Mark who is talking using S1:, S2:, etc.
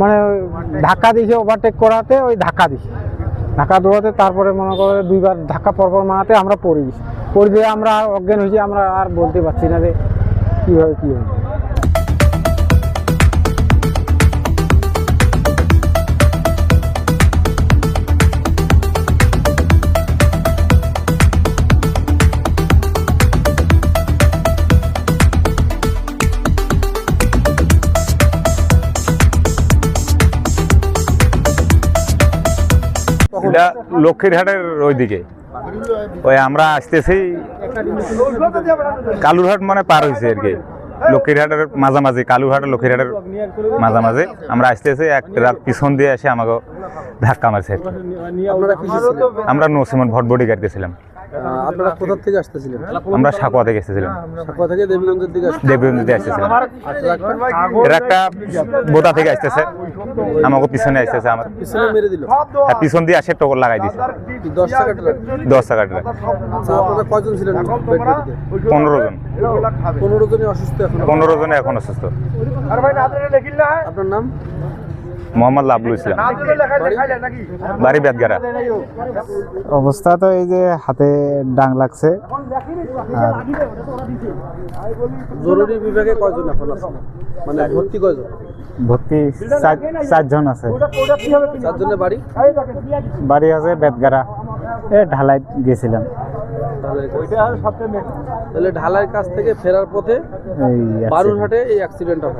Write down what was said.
S1: মানে ধাক্কা দিয়েছে ওভারটেক করাতে, ওই ধাক্কা দিছে। ধাক্কা দৌড়াতে, তারপরে মনে করে দুইবার ধাক্কা পরপর মারাতে আমরা পড়ে গেছি। পড়ে দিয়ে আমরা অজ্ঞান হয়েছি, আমরা আর বলতে পারছি না যে কীভাবে কী হবে
S2: এটা লক্ষ্মীরহাটের ওইদিকে। ওই আমরা আসতেছি কালুরহাট মানে পার হয়েছে আর কি। লক্ষ্মীরহাটের মাঝামাঝি কালুরহাটের লক্ষ্মীরহাটের মাঝামাঝি। আমরা আসতেছি এক রাত পিছন দিয়ে এসে আমাকে ধাক্কা মারছে আমরা নসিমন ভটবডি গাড়িতেছিলাম
S3: আহ, আপনারা কোথা থেকে। আসতেছিলেন?
S2: আমরা সাকুয়া থেকে এসেছিলাম।
S3: সাকুয়া থেকে দেবীগঞ্জের দিকে আসতেছিলেন।
S2: দেবীগঞ্জে আসতেছিলাম।
S3: আর
S2: এর একটা বোতা থেকে আসতেছে। আমাকে পিছনে আসতেছে আমার।
S3: পিছনে মেরে দিল।
S2: আর পিছন দিয়ে আসে টকর লাগাই দিছে।
S3: দশ টাকা ট্রাক
S2: দশ টাকা ট্রাক
S3: আচ্ছা আপনারা কয়জন ছিলেন
S2: পনেরো জন।
S3: পনেরো জনই অসুস্থ এখন।
S2: পনেরো জনে এখন অসুস্থ।
S3: আপনার নাম?
S2: মোহাম্মদ লাবলু ইসলাম। বাড়ি বেদগারা
S1: অবস্থা তো এই যে হাতে ডাং লাগছে। আর
S3: জরুরি বিভাগে কয়জন এখন আছে? মানে ভর্তি কয়জন?
S1: ভর্তি চারজন আছে।
S3: চারজনের বাড়ি?
S1: বাড়ি আছে বেদগারা এ ঢালাই গেছিলাম।
S3: তাহলে কাছ থেকে ফেরার পথে
S1: এই
S3: বারুরহাটে এই অ্যাক্সিডেন্ট হবে।